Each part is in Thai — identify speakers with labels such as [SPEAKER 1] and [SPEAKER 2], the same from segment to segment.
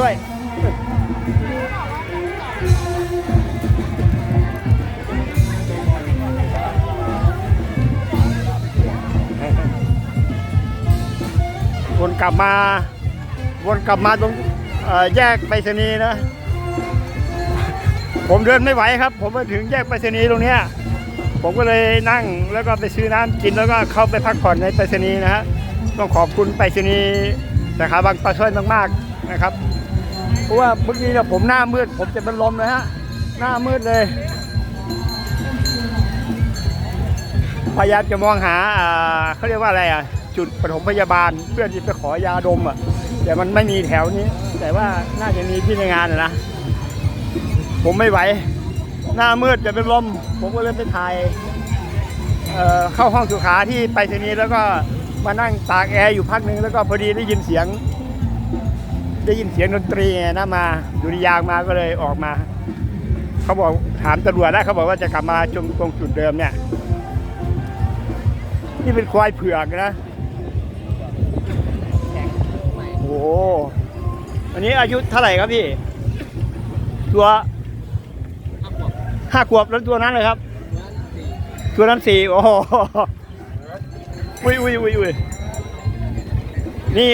[SPEAKER 1] ด้วย วนกลับมา วนกลับมาตรงแยกไปรษณีย์นะ ผมเดินไม่ไหวครับ ผมมาถึงแยกไปรษณีย์ตรงเนี้ยผมก็เลยนั่งแล้วก็ไปซื้อน้ำกินแล้วก็เข้าไปพักผ่อนในไปรษณีย์นะฮะต้องขอบคุณไปรษณีย์สาขาบางปลาช่วยมากๆนะครับ เพราะว่าเมื่อกี้เนี่ยผมหน้ามืด ผมจะเป็นลมเลยฮะ หน้ามืดเลย พยายามจะมองหาเขาเรียกว่าอะไรอะ จุดปฐมพยาบาล เพื่อที่ไปขอยาดมอะ แต่มันไม่มีแถวนี้ แต่ว่าน่าจะมีที่ในงานนะ ผมไม่ไหว หน้ามืดจะเป็นลม ผมก็เลยไปถ่ายเเข้าห้องสุขาที่ไปทีนี้แล้วก็มานั่งตากแอร์อยู่พักหนึ่งแล้วก็พอดีได้ยินเสียง ได้ยินเสียงดนตรีไงนะมาอยู่ในยางมาก็เลยออกมา เขาบอกถามตำรวจได้เขาบอกว่าจะกลับมาจงตรงจุดเดิมเนี่ย นี่เป็นควายเผือกนะโอ้โหอันนี้อายุเท่าไหร่ครับพี่ ตัวห้าขวบแล้วตัวนั้นเลยครับ ตัวนั้นสี่โอ้โหอุ้ยอุ้ยอุ้ยอุ้ยนี่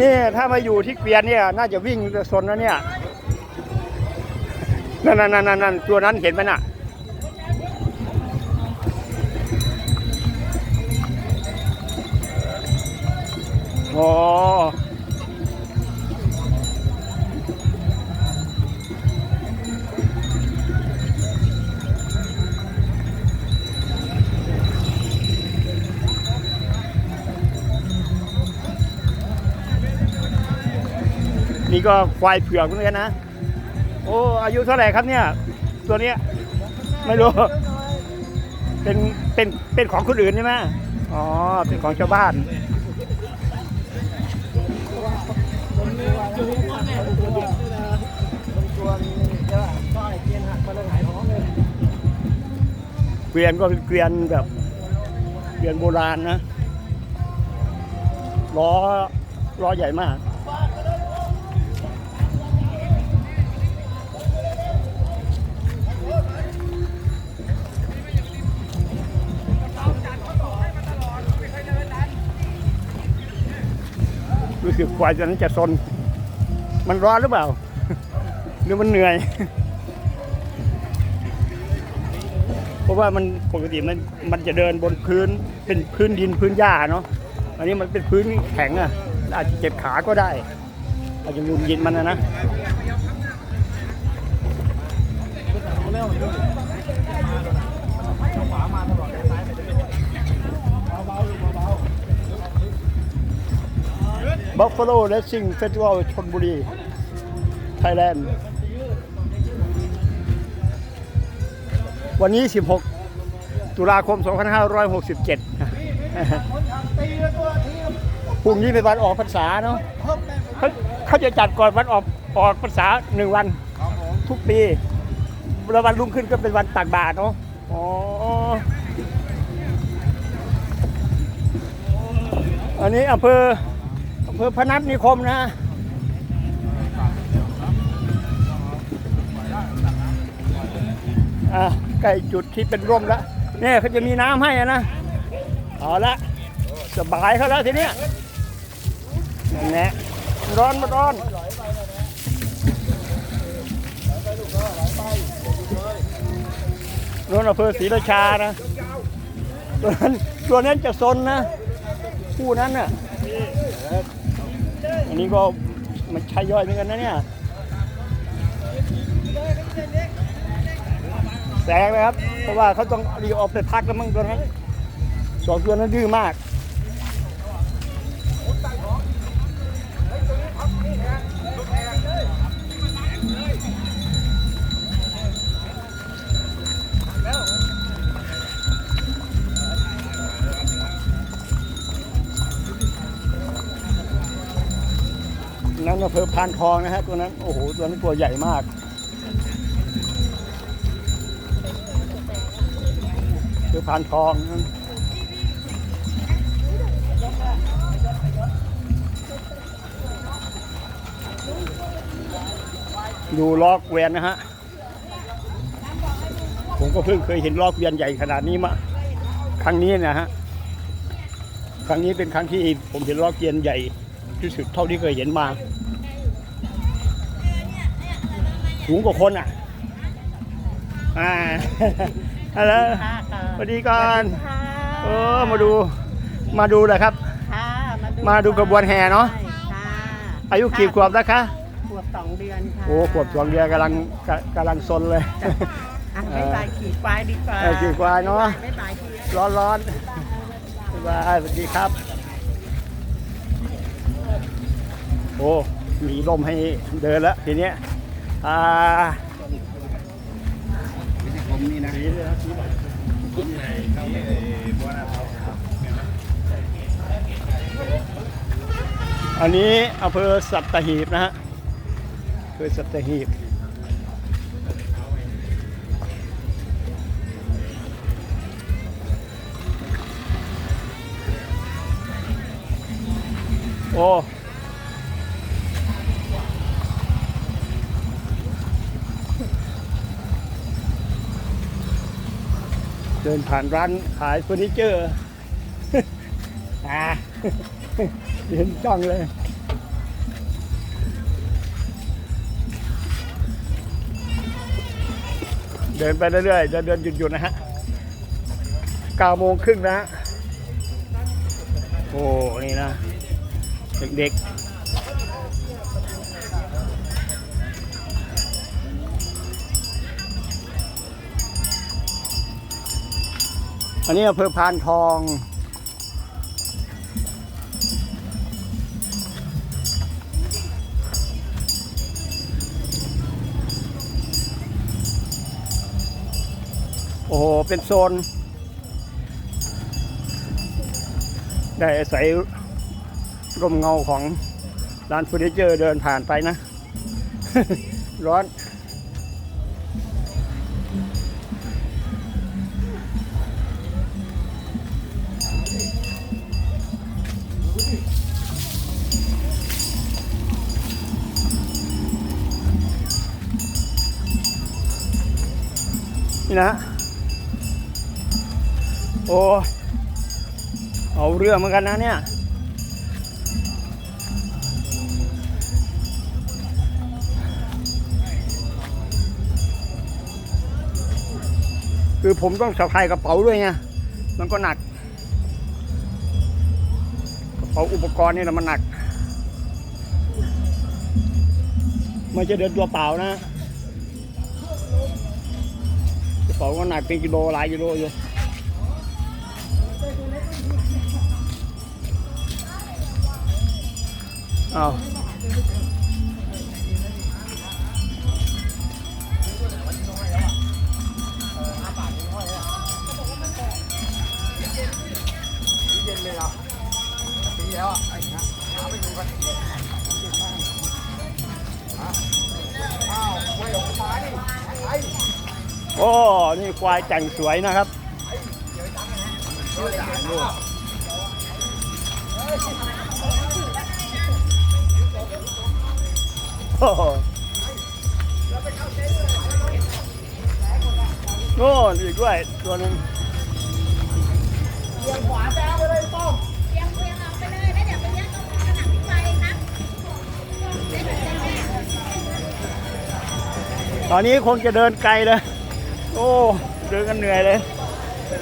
[SPEAKER 1] นี่ถ้ามาอยู่ที่เกวียนเนี่ย น่าจะวิ่งจะซนนะเนี่ยนั่นนั่นนั่นนั่นตัวนั้นเห็นไหมน่ะอ๋อ นี่ก็ควายเผือกเหมือนกันนะ โอ้อายุเท่าไหร่ครับเนี่ย ตัวเนี้ยไม่รู้ เป็นเป็นเป็นของคนอื่นใช่ไหมอ๋อ เป็นของชาวบ้าน เกวียนก็เป็นเกวียนแบบเกวียนโบราณนะล้อล้อใหญ่มาก รู้สึกควายตัวนั้นจะซน มันร้อนหรือเปล่า หรือมันเหนื่อย เพราะว่ามันปกติมันมันจะเดินบนพื้นเป็นพื้นดินพื้นหญ้าเนาะ อันนี้มันเป็นพื้นแข็งอะอาจจะเจ็บขาก็ได้ อาจจะยุนยินมันนะนะ Buffalo Racing Festival ชนบุรี ไทยแลนด์ วันนี้ 16 ตุลาคม 2567พรุ่งนี้เป็นวันออกพรรษาเนาะเขาเขาจะจัดก่อนวันออกออกพรรษาหนึ่งวัน ทุกปีแล้ววันรุ่งขึ้นก็เป็นวันตักบาตรเนาะอ๋ออันนี้อำเภอ อำเภอพนัสนิคมนะอะใกล้จุดที่เป็นร่มแล้วเนี่ยเขาจะมีน้ำให้อะนะเอาละสบายเขาแล้วทีเนี้ยนั่นแหละร้อนมาร้อนโน่นอำเภอศรีราชานะตัวนั้นตัวนั้นจะซนนะคู่นั้นน่ะ อันนี้ก็มันใช้ย่อยเหมือนกันนะเนี่ยแสงนะครับ เพราะว่าเขาต้องรีออกไปพักแล้วมั้งตัวนั้นสองตัวนั้นดื้อมาก นั้นอำเภอพานทองนะฮะตัวนั้นโอ้โหตัวนั้นตัวใหญ่มากอำเภอพานทองนั้นดูลอกเวียนนะฮะ ผมก็เพิ่งเคยเห็นลอกเวียนใหญ่ขนาดนี้มา ครั้งนี้นะฮะ ครั้งนี้เป็นครั้งที่ผมเห็นลอกเวียนใหญ่ที่สุดเท่าที่เคยเห็นมา สูงกว่าคนอะอ่าอะไรสวัสดีก่อนเออมาดูมาดูเลยครับ
[SPEAKER 2] ค่ะ
[SPEAKER 1] มาดูกระบวนแห่เนอะ
[SPEAKER 2] ใช่ค่ะ
[SPEAKER 1] อายุกี่ขวบแล้วคะ
[SPEAKER 2] ขวบสองเดือนค่ะ
[SPEAKER 1] โอ้ขวบสองเดือนกำลังกะกำลังซนเลย
[SPEAKER 2] อะไม่บายขี่ควายดีกว่า
[SPEAKER 1] เออขี่ควายเนอะ
[SPEAKER 2] ไม่บายขี่
[SPEAKER 1] ร้อนร้อนบ๊ายบายสวัสดีครับ โอ้มีลมให้เดินแล้วทีเนี้ย อ่าอันนี้อำเภอสัตหีบนะฮะอำเภอสัตหีบโอ้ เดินผ่านร้านขายเฟอร์นิเจอร์อ่าเห็นจ้องเลยเดินไปเรื่อยๆเดินเดินหยุดๆนะฮะเก้าโมงครึ่งนะฮะ โอ้ นี่นะ เด็กๆ อันนี้อำเภอพานทอง โอ้โห เป็นโซน ได้อาศัยร่มเงาของร้านเฟอร์นิเจอร์เดินผ่านไปนะ ร้อน นี่นะ โอ้เอาเรื่องเหมือนกันนะเนี่ยคือผมต้องสะพายกระเป๋าด้วยไง มันก็หนัก กระเป๋าอุปกรณ์นี่แหละมันหนัก ไม่ใช่เดินตัวเปล่านะ ระเป๋าก็หนักเป็นกิโลหลายกิโลอยู่อ้าวายแต่งสวยนะครับ โอ้โหโน่นอีกด้วยตัวนึง
[SPEAKER 3] เตรียมเตรียมเอาไปเลยแล้วเดี๋ยวไปเลี้ยงตรงสนามพิไฟครับได้เหมือนกันแม่
[SPEAKER 1] ตอนนี้คงจะเดินไกลเลย โอ้ เดินกันเหนื่อยเลย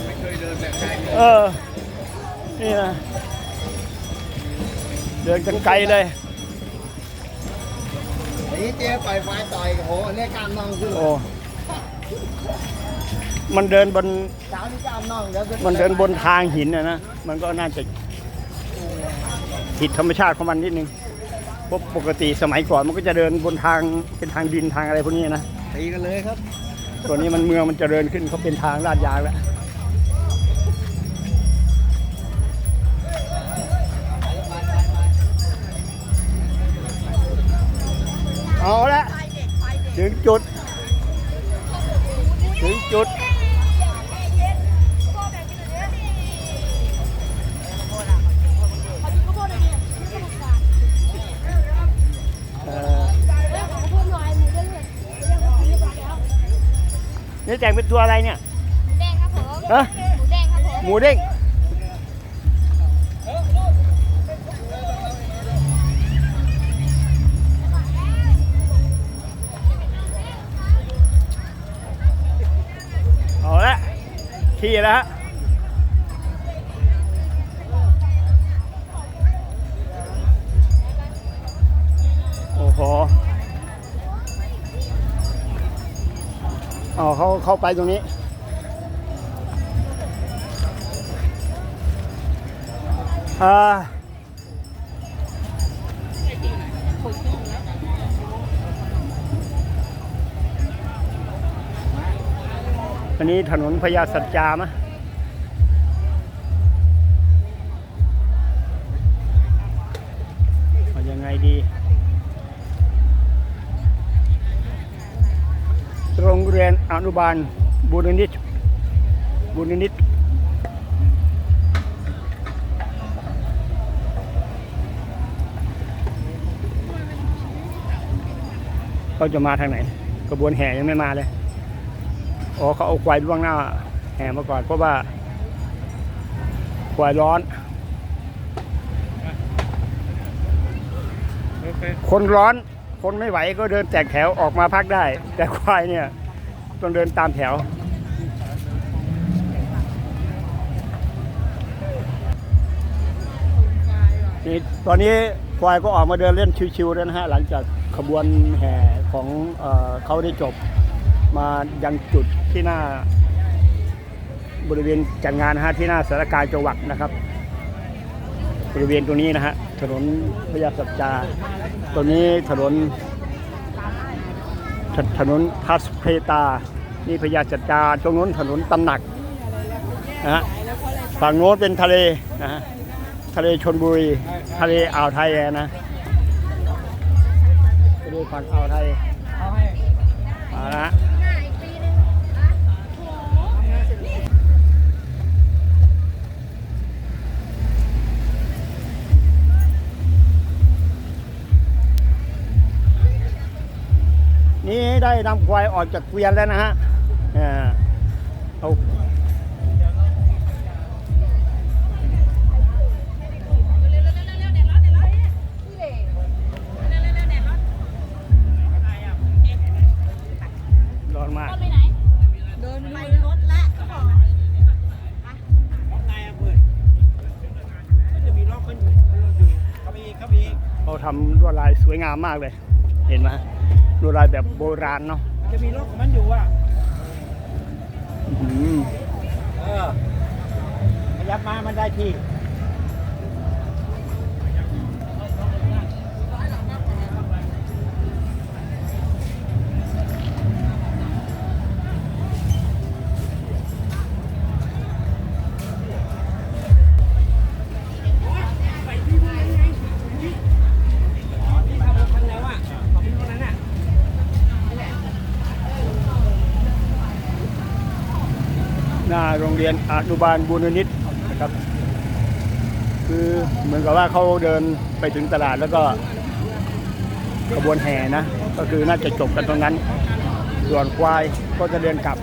[SPEAKER 4] ไม่เคยเดินแบบไกล
[SPEAKER 1] เออ นี่นะ เดินกันไกลเลย
[SPEAKER 4] นี่เจ๊ปล่อยไฟต่อยโอ้โหเนี่ยกล้ามน่องขึ้นเลย
[SPEAKER 1] โอ้ มันเดินบน
[SPEAKER 4] เช้านี้กล้ามน่องเดี๋ยว
[SPEAKER 1] มันเดินบนทางหินนะนะ มันก็น่าจะผิดธรรมชาติของมันนิดนึงเพราะปกติสมัยก่อนมันก็จะเดินบนทางเป็นทางดินทางอะไรพวกนี้นะ
[SPEAKER 4] ตีกันเลยครับ
[SPEAKER 1] ตัวนี้มันเมืองมันจเจริญขึ้นเขาเป็นทางลาดยางแล้วเอาละถึงจุด ถึงจุด แต่งเป็นตัวอะไรเนี่ย
[SPEAKER 3] แดงครับผม
[SPEAKER 1] ฮะ
[SPEAKER 3] หมูแดงครับผม
[SPEAKER 1] หมูเด้งเอาละขี่แล้วฮะโอ้โห อ๋อเขาเข้าไปตรงนี้ อ่าอันนี้ถนนพญาสัจจามะยังไงดี อนุบาลบุรณิตบุรณิตเขาจะมาทางไหนกระบวนแห่ยังไม่มาเลยอ๋อเขาเอาควายล่วงหน้า แห่มาก่อนเพราะว่าควายร้อน คนร้อนคนไม่ไหวก็เดินแตกแถวออกมาพักได้ แต่ควายเนี่ย ต้องเดินตามแถว นี่ตอนนี้ควายก็ออกมาเดินเล่นชิวๆแล้วนะฮะ หลังจากขบวนแห่ของเอเขาได้จบมายังจุดที่หน้า บริเวณจัดงานนะฮะที่หน้าสารกลารจังหวัดนะครับ บริเวณตรงนี้นะฮะถนนพญาสัจจาตรงนี้ถนน ถถนนพัสเพตา นี่พญาสัจจาตรงนู้นถนนตำหนักนะฮะฝั่งโน้นเป็นทะเลนะฮะทะเลชนบุรี ทะเลอ่าวไทยอะนะทะเลฝั่งอ่าวไทยมาละ นี่ได้นำควายออกจากเกวียนแล้วนะฮะอ่าเอาร้อนมาก
[SPEAKER 2] เดินไปรถละก็บอก
[SPEAKER 1] เขาทำลวดลายสวยงามมากเลย เห็นไหม ดลายแบบโบราณเนาะ
[SPEAKER 5] จะมีรถของมันอยู่อะ
[SPEAKER 1] อื้อหือ
[SPEAKER 5] เออขยับมามันได้ที่
[SPEAKER 1] รียนอนุบาลบุญนิตนะครับ คือเหมือนกับว่าเขาเดินไปถึงตลาดแล้วก็ขบวนแห่นะ ก็คือน่าจะจบกันตรงนั้น ส่วนควายก็จะเดินกลับ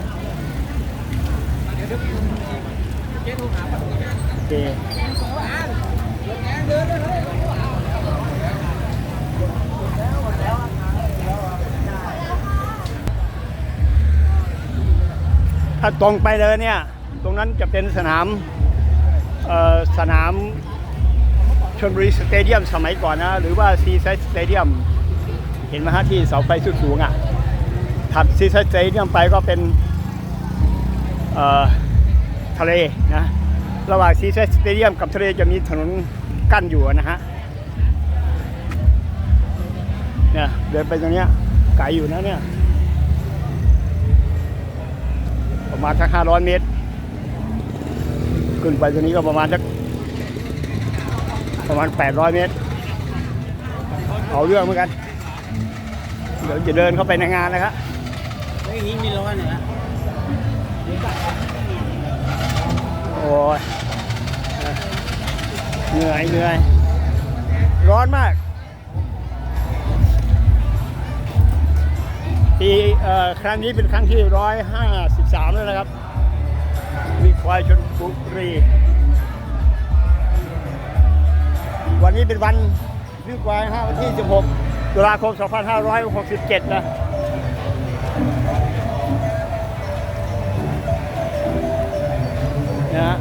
[SPEAKER 1] โอเคถ้าตรงไปเลยเนี่ย ตรงนั้นจะเป็นสนามสนามชนบุรีสเตเดียมสมัยก่อนนะ หรือว่าซีไซด์สเตเดียมเห็นไหมฮะที่เสาไฟสุดสูงอะถัดซีไซด์สเตเดียมไปก็เป็นทะเลนะระหว่างซีไซด์สเตเดียมกับทะเลจะมีถนนกั้นอยู่นะฮะเนี่ยเดินไปตรงเนี้ยไกลอยู่นะเนี่ยประมาณสักห้าร้อยเมตร ขึ้นไปตรงนี้ก็ประมาณสักประมาณแปดร้อยเมตร เอาเรื่องเหมือนกัน เดี๋ยวจะเดินเข้าไปในงานนะครับ
[SPEAKER 5] เฮ้ยนี่มีร้อนเหรอ
[SPEAKER 1] โอ้ยเหนื่อยเหนื่อย ร้อนมากปีเอ่อครั้งนี้เป็นครั้งที่ร้อยห้าสิบสามแล้วนะครับวิควายชน บุรี วันนี้เป็นวันวิควายห้าวันที่ 16 ตุลาคม 2567 นะนะฮะ